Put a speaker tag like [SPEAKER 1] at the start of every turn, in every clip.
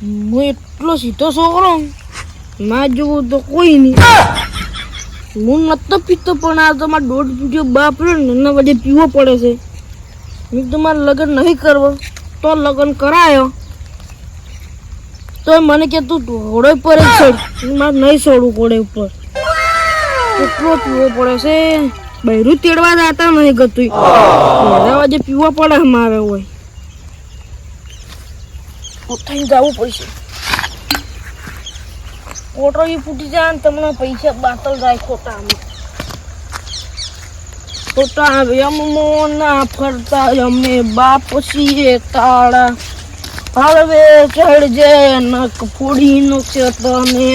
[SPEAKER 1] હું એટલો સીધો છોકરો ના જોવું તો કોઈ નહીં. હું નતો પીતો, પણ આ તો મારા દોઢ પીજો બાપ રહ્યો એના વજે પીવો પડે છે. હું તો મારે લગ્ન નહીં કરવો, તો લગ્ન કરાયો. તો મને કે તું ઘોડે પર જ ચડ મારે નહીં છોડું ઘોડે ઉપર. કેટલો પીવો પડે છે. બૈરું તેડવા જતા નહીં ગતું. મારા વજે પીવો પડે મારે હોય. ઉઠાઈને જવું પડશે. કોટરો બી ફૂટી જાય ને તમને પૈસા બાતલ જાય ખોટા ખોટા યમમો ના ફરતા અમે બાપ છીએ તાળા. હળવે ચડજે નક ફોડી નો છે તમે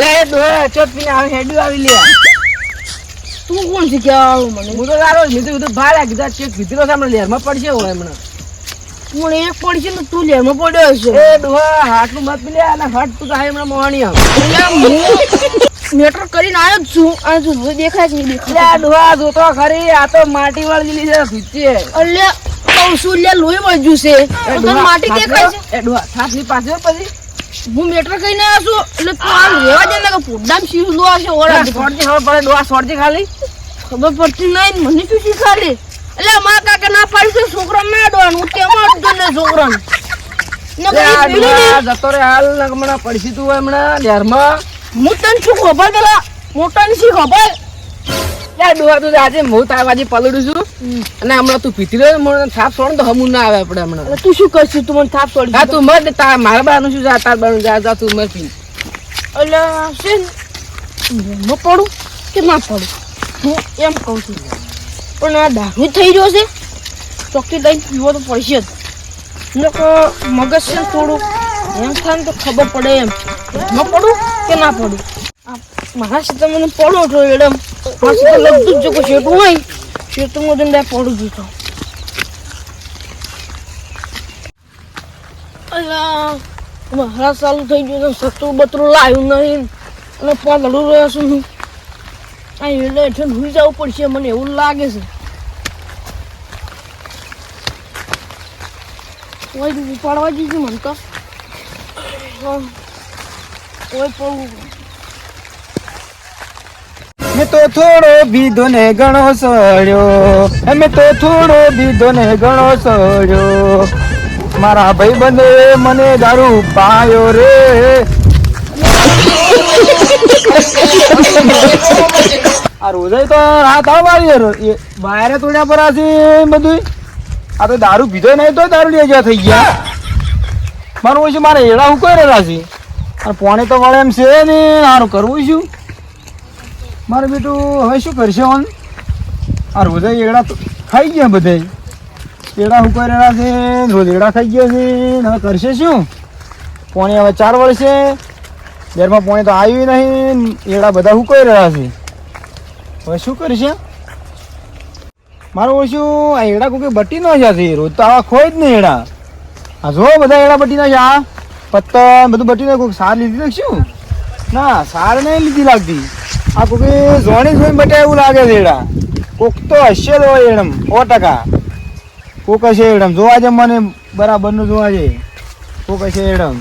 [SPEAKER 2] લે ડોહા ચોપી આવે હેડ્યું આવી લે.
[SPEAKER 1] તું કોણ છે કે આવું મને?
[SPEAKER 2] હું તો તારો લીધું તો ભાડા કીધા ચેક કીધું સામે લેરમાં પડશે હોય હમણાં.
[SPEAKER 1] પણ એક પડશે ને તું લેરમાં પડ્યો છે
[SPEAKER 2] એ ડોહા હાટલું મત લે અને હાટ તું કાય હમણાં મોણી આવ
[SPEAKER 1] મેટર કરીને આવ્યો જ છું. આ જો દેખાય છે નહીં દેખાય
[SPEAKER 2] ડોહા જોતો ખરી આ તો માટી વાળી લીધી છે. ભીચે
[SPEAKER 1] અલ્યા છું લે લોહી વળ્યું છે. તો માટી દેખાય છે?
[SPEAKER 2] એ ડોહા થાપની પાસે પછી.
[SPEAKER 1] હું મેટર કહીને આવ્યો છું એટલે તું આમ રેવા દે ને કે પોડામ શીવ લો છે ઓરા
[SPEAKER 2] સોડજી ખબર પડે ડોહા સોડજી ખાલી?
[SPEAKER 1] ખબર પડતી નહીં મને શું શીખાડે? એટલે માં કાકા ના પાડી છે છોકરા ડોવાનું હું તેમાં જ ને છોકરા
[SPEAKER 2] જતો રે હાલ હમણાં પડશી તું હમણાં લેરમાં
[SPEAKER 1] હું તને શું ખબર પેલા મોટા ની શી ખબર?
[SPEAKER 2] ડોહા તું આજે હું તાર બાજુ પલડું છું. અને હમણાં તું પીતી રહ્યો મને થાપ સોડ તો હમું ના આવે આપણે હમણાં.
[SPEAKER 1] તું શું કરશું? તું મને થાપ સોડ
[SPEAKER 2] હા તું મર ને તાર મારા બાનું શું જા તાર બાનું જા જા તું મર પી.
[SPEAKER 1] એટલે છે ન પડું કે ના પડું? હું એમ કહું છું. પણ આ દારૂ થઈ રહ્યો છે. ચોખ્ખી લઈને પીવો તો પડશે જ. મગજ છે થોડું એમ થાય તો ખબર પડે એમ. ન પડું કે ના પડું? મારા સીતા મને પડો છો એડમ. મારા સીતા લગતું જ જો શેઠું હોય. શેઠું જઈને પડું છું તો. મારા ચાલુ થઈ ગયું છે સતું બતરું લાવ્યું નહીં. અને પાતળું રહ્યો છું હું લેઠન હુઈ જવું પડશે મને એવું લાગે છે. કોઈ ઉપાડવા જઈશું મને તો. કોઈ પણ
[SPEAKER 3] મેં તો થોડો બીધો ને ઘણો સળ્યો મેં તો થોડો બીધો ને ઘણો સળ્યો મારા ભાઈ બંધે મને દારૂ પાયો રે. આ રોજાઈ તો રાત આવ મારી. તોડ્યા પર આ છે બધું આ તો દારૂ પીધો નહીં તો દારૂ લઈ થઈ ગયા. મારું ઓછું મારે એડા હું કરી છે. અને પોણે તો વળે એમ છે ને સારું કરવું શું? મારે બેટું, હવે શું કરશે ઓન? આ રોજે એડા ખાઈ ગયા બધે એડા હુકાઈ રહ્યા છે રોજ એડા ખાઈ ગયા છે હવે કરશે શું? પોણી હવે ચાર વર્ષે ઘરમાં પોણી તો આવ્યું નહીં, એડા બધા હુકાઈ રહ્યા છે? હવે શું કરીશ? મારું ઓછું આ એડા કોઈ બટી ન જશે રોજ તો આવા ખોય જ નહીં એડા. આ જો બધા એડા બટી ના છે, આ પત્તા બધું બટી ને કોઈ સાર લીધી નાખશું ના, સાર નહીં લીધી લાગતી. આ કોઈ જોણી જોઈને બટે એવું લાગે છે એડા. કોક તો હશે હોય એડમ, સો ટકા. કોક હશે એડમ, જોવા છે મને, બરાબરનું જોવા છે કોક હશે એડમ.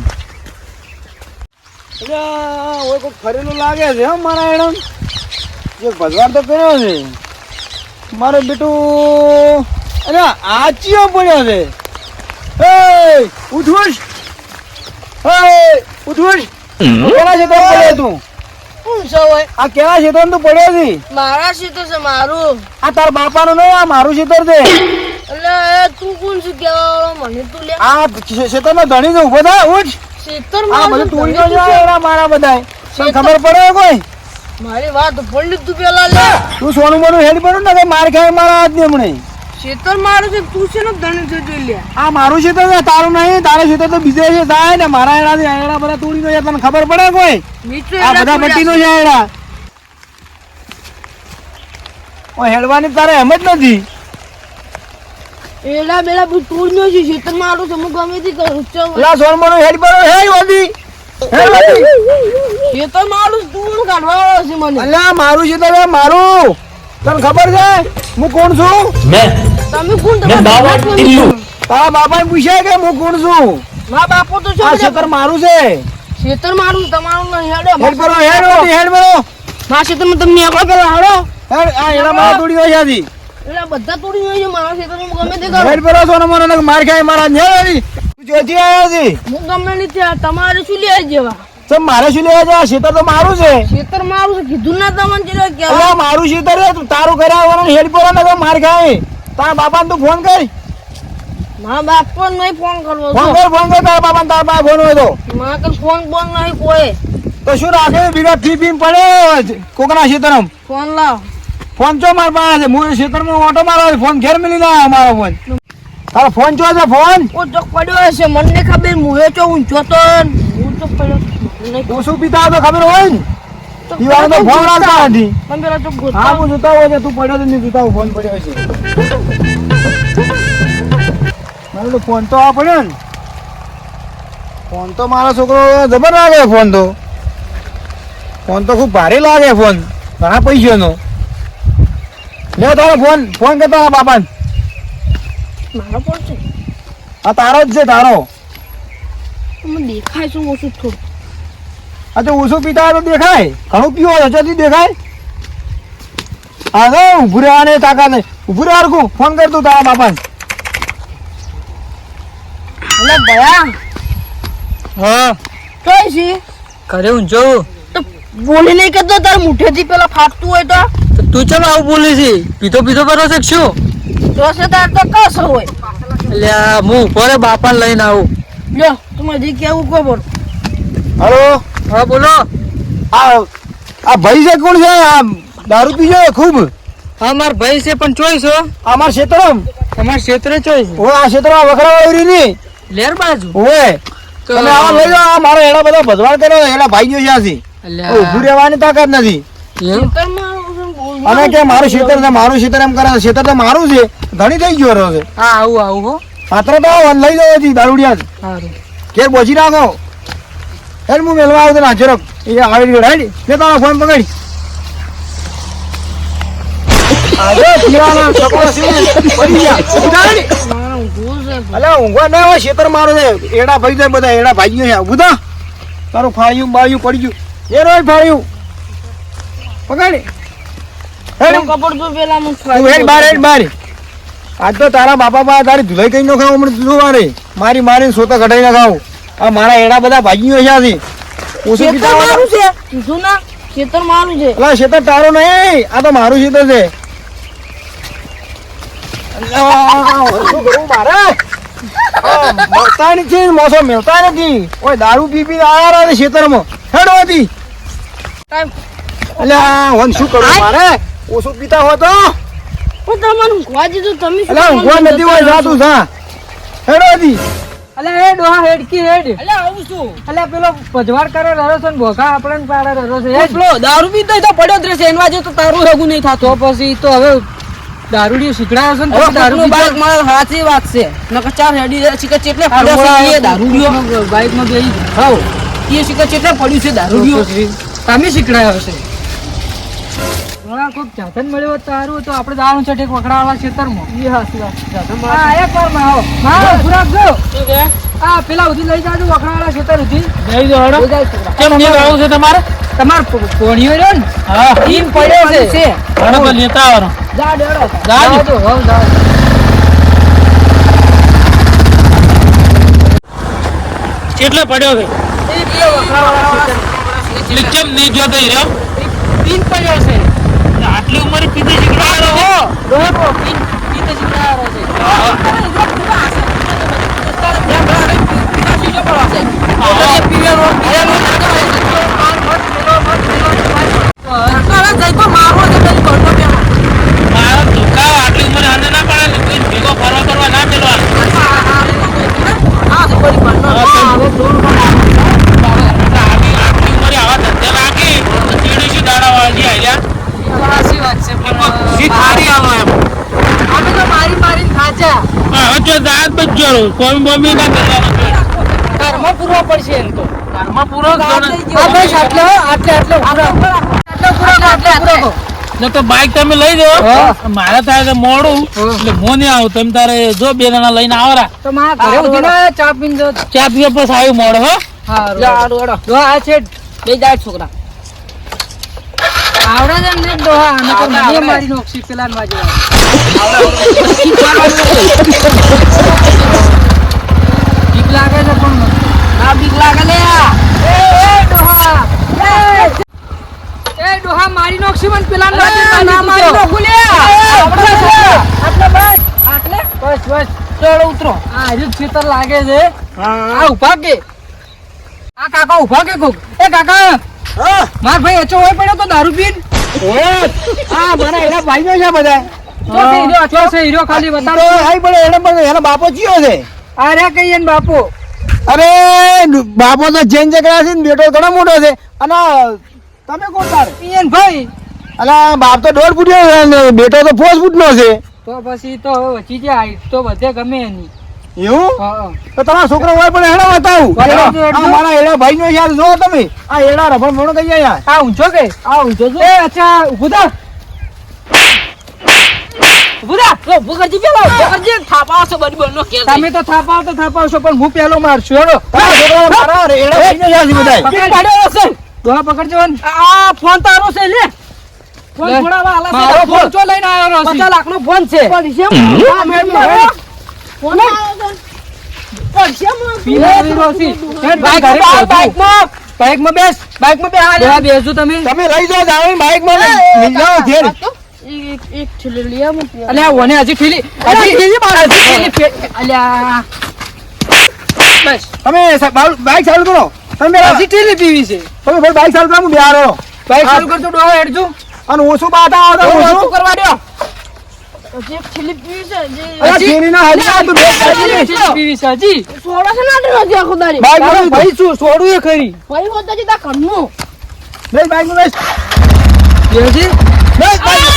[SPEAKER 3] ઓય કોક ફરેલું લાગે છે હો મારા એડમ જે ભજવાર તો કર્યો છે. મારે બેટું અરે આ ચિયો પડ્યો છે. એ ઉઠુશ એ ઉઠુશ કેવા છે તો પડ્યો તું?
[SPEAKER 1] શું છે હોય?
[SPEAKER 3] આ કેવા છે તો પડ્યો છે?
[SPEAKER 1] મારા સીતો છે મારું.
[SPEAKER 3] આ તાર બાપાનું નહીં આ મારું ખેતર છે.
[SPEAKER 1] એટલે તું કોણ છું? કેવા મને તું લે.
[SPEAKER 3] આ ખેતરનો ધણી છે ઊભો થાય ઉઠ. આ બધું તોડી
[SPEAKER 1] ધણી છે.
[SPEAKER 3] જાય મારા બધાય. તને ખબર પડે કોઈ?
[SPEAKER 1] મારી વાત પડી તું પેલા લે.
[SPEAKER 3] તું સોનું મોનું હેડ ને માર ખાય મારા હાથ ને હમણે
[SPEAKER 1] શેતર મારું છે તું છે ને ધણી થઈ જોઈ લે.
[SPEAKER 3] આ મારું છે તો તારું નહીં તારે છે તો બીજે છે થાય ને મારા એડા એડા બધા તોડી નો તને ખબર પડે કોઈ? આ બધા બટ્ટી નો છે. એડા હેડવાની તારે એમ જ નથી.
[SPEAKER 1] એલા બેલા બધું તું નો છે. શેતર મારો છે હું ગમે થી કરું. ચાલ
[SPEAKER 3] પેલા સોનું મોનું હેડ પડો હેડ વધી. હેડ વધી.
[SPEAKER 1] શેતર મારું છે, તું કાઢવા છે મને?
[SPEAKER 3] અલા મારું ખેતર છે મારું. તને ખબર છે? હું કોણ છું?
[SPEAKER 1] તમે કોણ?
[SPEAKER 4] તમે બાવા ટીલ્લુ.
[SPEAKER 3] તારા બાપાને પૂછ્યા કે હું કોણ છું?
[SPEAKER 1] મા બાપો તો
[SPEAKER 3] આ
[SPEAKER 1] શેતર
[SPEAKER 3] ખેતર મારું છે.
[SPEAKER 1] શેતર મારું તમારું નહીં હેડો
[SPEAKER 3] હેડ પર હેડ વળી, હેડ કરો
[SPEAKER 1] મા ખેતરમાં તમને એકલો પેલા હેડો
[SPEAKER 3] આ એડા મારા તોડી હોય ત્યાંથી
[SPEAKER 1] એટલે બધા તોડી હોય છે મારા ખેતરમાં ગમે તે કરો.
[SPEAKER 3] સોનો મોનો માર ખાય મારા ને તું ચોથી આવ્યો છે?
[SPEAKER 1] હું ગમે નહીં ત્યાં તમારે શું લે જેવા?
[SPEAKER 3] તો મારે શું લેવા જવા? ખેતર તો મારું છે.
[SPEAKER 1] ખેતર મારું છે કીધું ના તમને ચલો
[SPEAKER 3] અલા મારું ખેતર છે તું તારું કર્યા વગર હેડ પર ને માર ખાય. તારા બાપાને તું ફોન કર.
[SPEAKER 1] મા બાપ પણ નહીં ફોન કરવો
[SPEAKER 3] ફોન કર ફોન કર તારા બાપાને તારા પાસે ફોન હોય તો.
[SPEAKER 1] મા કર ફોન ફોન નહીં કોઈ
[SPEAKER 3] તો શું રાખે? બીજા ફી ફી પડે કોકના ખેતરમ
[SPEAKER 1] ફોન લાવ.
[SPEAKER 3] ફોન ચો માર પાસે છે? હું ખેતરમાં ઓટો મારો ફોન ઘેર મિલી ના મારો ફોન. તારો ફોન ચો છે ફોન?
[SPEAKER 1] ઓ તો પડ્યો હશે મને ખબર મુહે ચો ઊંચો તો. હું તો પડ્યો.
[SPEAKER 3] શું પીતા તો ખબર હોય ને?
[SPEAKER 1] તો
[SPEAKER 3] દીવાનો તો ફોન રાખતા નથી.
[SPEAKER 1] પેલા તો
[SPEAKER 3] હા હું જોતા હોય છે તું પડ્યો તો નહીં જોતા ફોન પડ્યો છે મારો તો ફોન તો આ પડ્યો ને. ફોન તો મારો છોકરો જબર લાગે ફોન તો. ફોન તો ખૂબ ભારે લાગે ફોન ઘણા પૈસાનો. લે તારો ફોન ફોન કરતા તારા બાપા
[SPEAKER 1] મારો ફોન છે?
[SPEAKER 3] આ તારો જ છે તારો.
[SPEAKER 1] મને દેખાય શું ઓછું થોડું.
[SPEAKER 3] આ તો ઓછું પીતા તો દેખાય. ઘણું પીવો છો દેખાય. હા ઉભું રહેવાને તાકાત નહીં ઉભું રહેવાનું ફોન કર તું તારા બાપા
[SPEAKER 1] એટલે ભયા
[SPEAKER 4] હા.
[SPEAKER 1] કઈ છે?
[SPEAKER 4] ઘરે ઊંચો
[SPEAKER 1] તો બોલી નહીં કરતો તાર મુઠેથી પેલા ફાટતું હોય તો.
[SPEAKER 4] તો ચમ આવું બોલી છે? પીતો પીતો કરો છે શું?
[SPEAKER 1] છે તાર તો કસ હોય.
[SPEAKER 4] એટલે આ હું ઉપર બાપા લઈને આવું.
[SPEAKER 1] લ્યો તું હજી કેવું ખબર
[SPEAKER 3] હલો?
[SPEAKER 4] હા બોલો.
[SPEAKER 3] આ આ ભાઈ છે કોણ છે? આ દારૂ પીજો ખૂબ?
[SPEAKER 4] હા માર ભાઈ છે પણ ચોઈસ હો
[SPEAKER 3] માર ક્ષેત્રમ
[SPEAKER 4] અમાર ક્ષેત્રે ચોઈસ
[SPEAKER 3] ઓ આ ક્ષેત્રમાં વખરા વાળી ની?
[SPEAKER 4] લેર બાજુ.
[SPEAKER 3] ઓએ
[SPEAKER 4] તો
[SPEAKER 3] તમે આવા લઈ જાઓ આ મારો એડા બધા ભજવાડ કરે એના ગયો છે. આથી
[SPEAKER 4] અલ્યા,
[SPEAKER 3] ઊભું રહેવાની તાકાત નથી.
[SPEAKER 4] એવું?
[SPEAKER 3] અને કે મારું ક્ષેત્ર ને મારું ક્ષેત્ર એમ કરે ક્ષેત્ર તો મારું છે. ઘણી થઈ ગયો રહ્યો છે.
[SPEAKER 4] હા આવું આવું હો.
[SPEAKER 3] પાત્ર તો લઈ જવો છે દારૂડિયા કે બોજી રાખો એટલે હું મેલવા આવું તને હાજર એ આવી ગયો રાઈડ. લે તારો ફોન પકડી. ગયા. એડા ભાઈ જાય બધા એડા ભાઈઓ છે. ઉધા તારું ફાળ્યું બાયું પડી ગયું. એ રોજ ફાળ્યું. પકડી.
[SPEAKER 1] કપડ તો પેલા હું
[SPEAKER 3] તું હેડ બાર હેડ બાર. આજ તો તારા બાપા બા તારી ધુલાઈ કઈ નો ખાવ હમણાં વારે મારી મારી સોતા કઢાઈ ના ખાવ. આ મારા એડા બધા ભાગીઓ છે આથી. ઓછું
[SPEAKER 1] ખેતર મારું છે. કીધું ના? ખેતર મારું છે.
[SPEAKER 3] અલા ખેતર તારો નહીં. આ તો મારું ખેતર છે. મળતા નથી મોસો મેળતા નથી. ઓય દારૂ પી પી આયા રહે ખેતરમાં. હેડવાથી અલ્યા વન શું કરું મારે? ઓછું પીતા હો તો?
[SPEAKER 1] પણ તમને ઊંઘવા દીધું તમે શું
[SPEAKER 3] ઊંઘવા નથી હોય જા સા જા. હેડવાથી
[SPEAKER 4] અલ્યા હેડ હા હેડકી હેડ.
[SPEAKER 1] અલે આવું શું?
[SPEAKER 4] અલે પેલો ભજવાડ કરે રહ્યો છે ને ભોખા આપણે પાડે રરો છે હેડ.
[SPEAKER 2] પેલો દારૂ પીતો તો પડ્યો જ રહેશે એનવા જો તો તારું હગું નહીં થાતો.
[SPEAKER 4] પછી તો હવે દારૂડી શીખડાયો છે ને દારૂ
[SPEAKER 2] બાઈકમાં હાચી વાત છે નકર ચાર હેડી પડ્યો છે એ દારૂડિયો.
[SPEAKER 4] બાઈકમાં બેસી
[SPEAKER 2] હાઉ. એ શીખર ચેટલે પડ્યું છે દારૂડીઓ
[SPEAKER 4] તમે શીખડાયો છે હા કોઈક સાધન મળ્યો તારું તો આપણે જવાનું છે ઠેક વખડાવાળા ખેતરમાં.
[SPEAKER 2] એ હાચી વાત
[SPEAKER 4] હા એક વારમાં આવો હા ખુરાક જો
[SPEAKER 1] શું કે?
[SPEAKER 4] હા પેલા સુધી લઈ જાજો વખડાવાળા ખેતર સુધી.
[SPEAKER 1] લઈ હડો. કેમ નહીં આવું છે તમારે?
[SPEAKER 4] તમાર પોણીઓ રહ્યો ને?
[SPEAKER 1] હા.
[SPEAKER 4] ઈમ પડ્યો છે.
[SPEAKER 1] હડો તો લેતા આવરો
[SPEAKER 4] જા ડેડો.
[SPEAKER 1] જાજો.
[SPEAKER 4] જાજો હવ જા
[SPEAKER 1] કેટલો પડ્યો છે?
[SPEAKER 4] વખડાવાળા
[SPEAKER 1] કેમ નહીં જોતો ઈ રહ્યો
[SPEAKER 4] પડ્યો છે.
[SPEAKER 1] આટલી ઉંમરે પીધી શીખવાડો હો
[SPEAKER 4] ઈમ ઈમ શીખડાયો છે.
[SPEAKER 1] મારો ધોકા આટલી ઉંમરે હાથે ના પડે ને કોઈ ભેગો ફરવા કરવા ના મેલવાનો આવી આટલી ઉંમરે આવા ધંધે લાગી તો ચીડી શી દાડા વાળી આલ્યા
[SPEAKER 4] સાચી વાત છે પણ
[SPEAKER 1] શી થારી આલો એમ
[SPEAKER 4] અમે તો મારી મારી ખાજા
[SPEAKER 1] હા હવે જો રહો કોઈ બોમ્બે ના કરવાનો
[SPEAKER 4] કર્મ પૂરો પડશે એમ તો.
[SPEAKER 1] કર્મ પૂરો.
[SPEAKER 4] હા બસ આટલે હો, આટલે આટલે ઉભરો. આટલે
[SPEAKER 5] ને તો બાઈક તમે લઈ દો મારે તારે મોડું. એટલે હું નહીં આવું. તમે તારે જો બે જણા લઈને આવરા.
[SPEAKER 4] તો મારા ઘરે ઉઠીને ચા પીને જો.
[SPEAKER 5] ચા પીવા પછી આવ્યું મોડો હો?
[SPEAKER 4] હારું.
[SPEAKER 2] જા, હારું, હેડો.
[SPEAKER 4] જો આ છે
[SPEAKER 2] બે જાય છોકરા.
[SPEAKER 4] આવડે છે ને દોહા. આને તો મને મારી નોક્ષી પેલા ને વાજે
[SPEAKER 2] ચલો ઉતરો
[SPEAKER 4] આ હજુ ખેતર લાગે છે આ ઊભા કે આ કાકા ઊભા કે એ કાકા માર ભાઈ અચો હોય પડ્યો તો દારૂ પીન
[SPEAKER 3] હા મારા એના ભાઈઓ છે બધા. બાપો ચિયો છે.
[SPEAKER 4] આ રહ્યા કહીએ
[SPEAKER 3] અરે બાપો તો જૈન જકડા છે બેટો ઘણો મોટો છે. અને તમે કોણ તારે?
[SPEAKER 4] ઈયન ભાઈ.
[SPEAKER 3] અલા બાપ તો દોઢ ફૂટ બેટો તો ફૂટનો છે.
[SPEAKER 4] તો પછી તો વચી જાય હાઈટ તો બધે ગમે એની.
[SPEAKER 3] એવું? તો તમારા છોકરો હોય પણ એનો બતાવું. આ મારા એડા ભાઈ નો યાર જો તમે. આ એડા રફણ મોણો થઈ જાય
[SPEAKER 4] આ ઊંચો કે?
[SPEAKER 3] આ ઊંચો છે?
[SPEAKER 4] અચ્છા ઊભો થા. ઉભું
[SPEAKER 2] કરજે પેલો, કરજે.
[SPEAKER 4] તમે તો થાપાવ તો થાપાવશો પણ હું પેલો મારશું હેડો.
[SPEAKER 3] મારા બધાય.
[SPEAKER 4] દોહા પકડજો
[SPEAKER 2] આ ફોન તારો છે લે. ફોન
[SPEAKER 4] લે.
[SPEAKER 2] છોડાવવા
[SPEAKER 4] મારો ફોન. ચો લઈને આવ્યો
[SPEAKER 2] ફોન છે. આ મેળમાં
[SPEAKER 1] ફોન આવ્યો? છે. પડશે
[SPEAKER 4] પી લાવી રોસી હેડ ભાઈ ઘરે
[SPEAKER 2] બાઈકમાં,
[SPEAKER 4] પહોંચું.
[SPEAKER 2] બાઈકમાં.
[SPEAKER 4] બાઈકમાં બેસ.
[SPEAKER 2] બાઈકમાં બે હાલે.
[SPEAKER 4] દોહા બેસજો તમે.
[SPEAKER 3] તમે લઈ જાઓ જાણી બાઈકમાં લઈ જાઓ ઘેર.
[SPEAKER 1] એક થેલી લઈ આવો
[SPEAKER 4] અલ્યા ઓને હજી ઠીલી હજી હજી ઠીલી ફે- અલ્યા. બસ.
[SPEAKER 3] તમે બાઈક ચાલુ કરો. તમે
[SPEAKER 4] હજી ઠીલી પીવી છે.
[SPEAKER 3] તમે ભાઈ બાઈક ચાલુ કરો હું બિહારો
[SPEAKER 4] બાઈક ચાલુ કરતો ડોહા હેડજો.
[SPEAKER 3] અને ઓછું આવતા
[SPEAKER 2] કરવા.
[SPEAKER 1] હજી થેલી પીવી છે
[SPEAKER 3] હજી તો બે
[SPEAKER 4] હજી પીવી છે હજી.
[SPEAKER 1] સોડા છે ને નથી આખો દાડી?
[SPEAKER 3] બાઈક
[SPEAKER 4] ભાઈ શું સોડું એ ખરી.
[SPEAKER 1] ભાઈ હોતા બાઈક બેસ. બેસી
[SPEAKER 3] બેસ બાઈક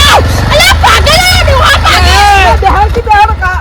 [SPEAKER 3] બેહાર
[SPEAKER 4] કી
[SPEAKER 3] બેહાર કા?